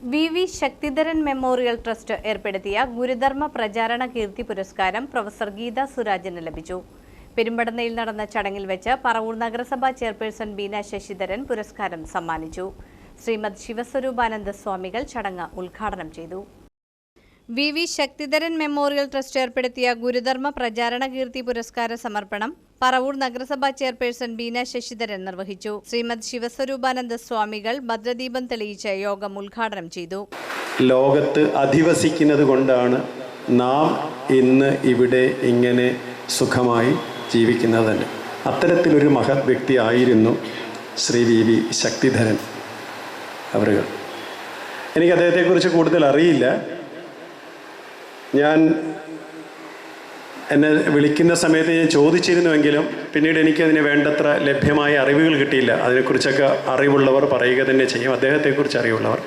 V V Sakthidharan memorial trust ഏർപ്പെടുത്തിയ ഗുരുധർമ്മ പ്രചാരണ കീർത്തി പുരസ്കാരം പ്രൊഫസർ ഗീത സുരാജിന് ലഭിച്ചു. പെരുമ്പടന്നയിൽ നടന്ന ചടങ്ങിൽ വെച്ച് പറവൂർ നഗരസഭാ ചെയർപേഴ്സൺ ബീന ശശിധരൻ പുരസ്കാരം സമ്മാനിച്ചു. ശ്രീമദ് ശിവസ്വരൂപാനന്ദ സ്വാമികൾ ചടങ്ങ് ഉദ്ഘാടനം ചെയ്തു. V V Sakthidharan memorial trust ഏർപ്പെടുത്തിയ ഗുരുധർമ്മ പ്രചാരണ കീർത്തി പുരസ്കാര സമർപ്പണം പറവൂർ നഗരസഭാ ചെയർപേഴ്സൺ ബീന ശശിധരൻ നിർവഹിച്ചു. ശ്രീമദ് ശിവസ്വരൂപാനന്ദ സ്വാമികൾ ഭദ്രദീപം തെളിയിച്ച് യോഗം ഉദ്ഘാടനം ചെയ്തു. ലോകത്ത് അധിവസിക്കുന്നത് കൊണ്ടാണ് നാം ഇന്ന് ഇവിടെ ഇങ്ങനെ സുഖമായി ജീവിക്കുന്നത് തന്നെ അത്തരത്തിലൊരു മഹത് വ്യക്തി ആയിരുന്നു ശ്രീ വി വി ശക്തിധരൻ. അവരുകൾ. എനിക്ക് അദ്ദേഹത്തെക്കുറിച്ച് കൂടുതൽ അറിയില്ല. ഞാൻ എന്നെ വിളിക്കുന്ന സമയത്ത് ഞാൻ ചോദിച്ചിരുന്നുവെങ്കിലും പിന്നീട് എനിക്ക് എനിക്കതിന് വേണ്ടത്ര ലഭ്യമായ അറിവുകൾ കിട്ടിയില്ല. അതിനെക്കുറിച്ചൊക്കെ അറിവുള്ളവർ പറയുക തന്നെ ചെയ്യും. അദ്ദേഹത്തെക്കുറിച്ച് അറിവുള്ളവർ.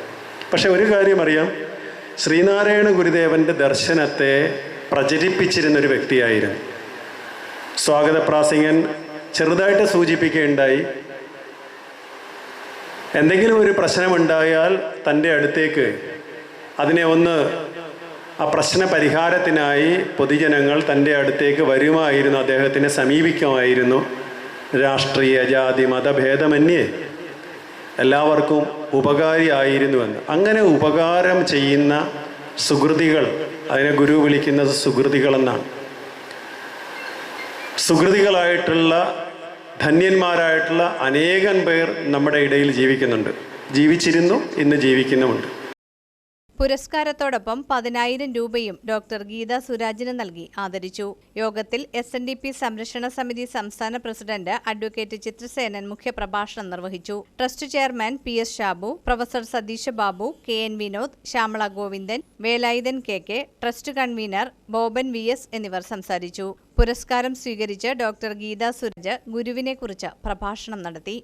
പക്ഷെ ഒരു കാര്യം അറിയാം. ശ്രീനാരായണ ഗുരുദേവന്റെ ദർശനത്തെ പ്രചരിപ്പിച്ചിരുന്ന ഒരു വ്യക്തിയായിരുന്നു. സ്വാഗത പ്രാസംഗൻ ചെറുതായിട്ട് സൂചിപ്പിക്കുകയുണ്ടായി. എന്തെങ്കിലും ഒരു പ്രശ്നമുണ്ടായാൽ തന്റെ അടുത്തേക്ക് അതിനെ ഒന്ന് ആ പ്രശ്ന പരിഹാരത്തിനായി പൊതുജനങ്ങൾ തന്റെ അടുത്തേക്ക് വരുമായിരുന്നു അദ്ദേഹത്തിനെ സമീപിക്കുമായിരുന്നു. രാഷ്ട്രീയ ജാതി മതഭേദമന്യേ എല്ലാവർക്കും ഉപകാരിയായിരുന്നുവെന്ന് അങ്ങനെ ഉപകാരം ചെയ്യുന്ന സുഹൃതികൾ അതിനെ ഗുരു വിളിക്കുന്നത് സുഹൃതികളെന്നാണ് സുഹൃതികളായിട്ടുള്ള ധന്യന്മാരായിട്ടുള്ള അനേകം പേർ നമ്മുടെ ഇടയിൽ ജീവിക്കുന്നുണ്ട്. ജീവിച്ചിരുന്നു ഇന്ന് ജീവിക്കുന്നുമുണ്ട്. പുരസ്കാരത്തോടൊപ്പം പതിനായിരം രൂപയും ഡോക്ടർ ഗീത സുരാജിന് നൽകി ആദരിച്ചു. യോഗത്തിൽ എസ് എൻ ഡി പി സംരക്ഷണ സമിതി സംസ്ഥാന പ്രസിഡന്റ് അഡ്വക്കേറ്റ് ചിത്രസേനൻ മുഖ്യപ്രഭാഷണം നിർവഹിച്ചു. Trust chairman P S Shabu professor Satheesh Babu K N Vinod Shyamala Govindan Velayudhan K K trust convener Boban V S എന്നിവർ സംസാരിച്ചു. പുരസ്കാരം സ്വീകരിച്ച് ഡോക്ടർ ഗീത സുരജ് ഗുരുവിനെക്കുറിച്ച് പ്രഭാഷണം നടത്തി.